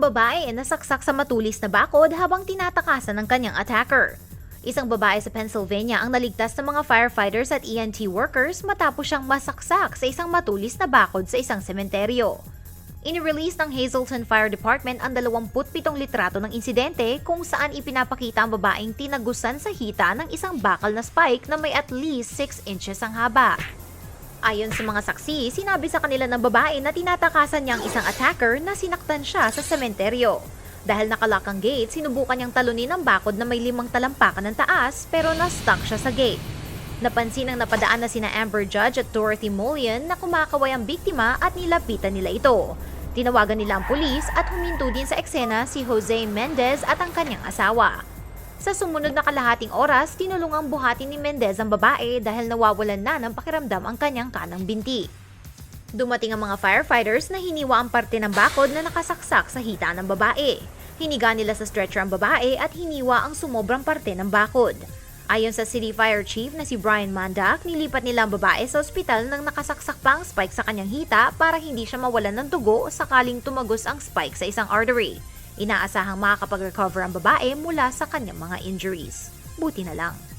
Babae na saksak sa matulis na bakod habang tinatakasan ng kanyang attacker. Isang babae sa Pennsylvania ang naligtas ng mga firefighters at ENT workers matapos siyang masaksak sa isang matulis na bakod sa isang sementeryo. Inirelease ng Hazelton Fire Department ang 27 litrato ng insidente kung saan ipinapakita ang babaeng tinagusan sa hita ng isang bakal na spike na may at least 6 inches ang haba. Ayon sa mga saksi, sinabi sa kanila ng babae na tinatakasan niya ang isang attacker na sinaktan siya sa sementeryo. Dahil nakalak ang gate, sinubukan niyang talunin ang bakod na may limang talampakan ng taas pero na-stuck siya sa gate. Napansin ang napadaan na sina Amber Judge at Dorothy Mullion na kumakaway ang biktima at nilapitan nila ito. Tinawagan nila ang pulis at huminto din sa eksena si Jose Mendez at ang kanyang asawa. Sa sumunod na kalahating oras, tinulungang buhatin ni Mendez ang babae dahil nawawalan na ng pakiramdam ang kanyang kanang binti. Dumating ang mga firefighters na hiniwa ang parte ng bakod na nakasaksak sa hita ng babae. Hiniga nila sa stretcher ang babae at hiniwa ang sumobrang parte ng bakod. Ayon sa City Fire Chief na si Brian Mandak, nilipat nila ang babae sa ospital nang nakasaksak pa ang spike sa kanyang hita para hindi siya mawalan ng dugo sakaling tumagos ang spike sa isang artery. Inaasahang makakapag-recover ang babae mula sa kanyang mga injuries. Buti na lang.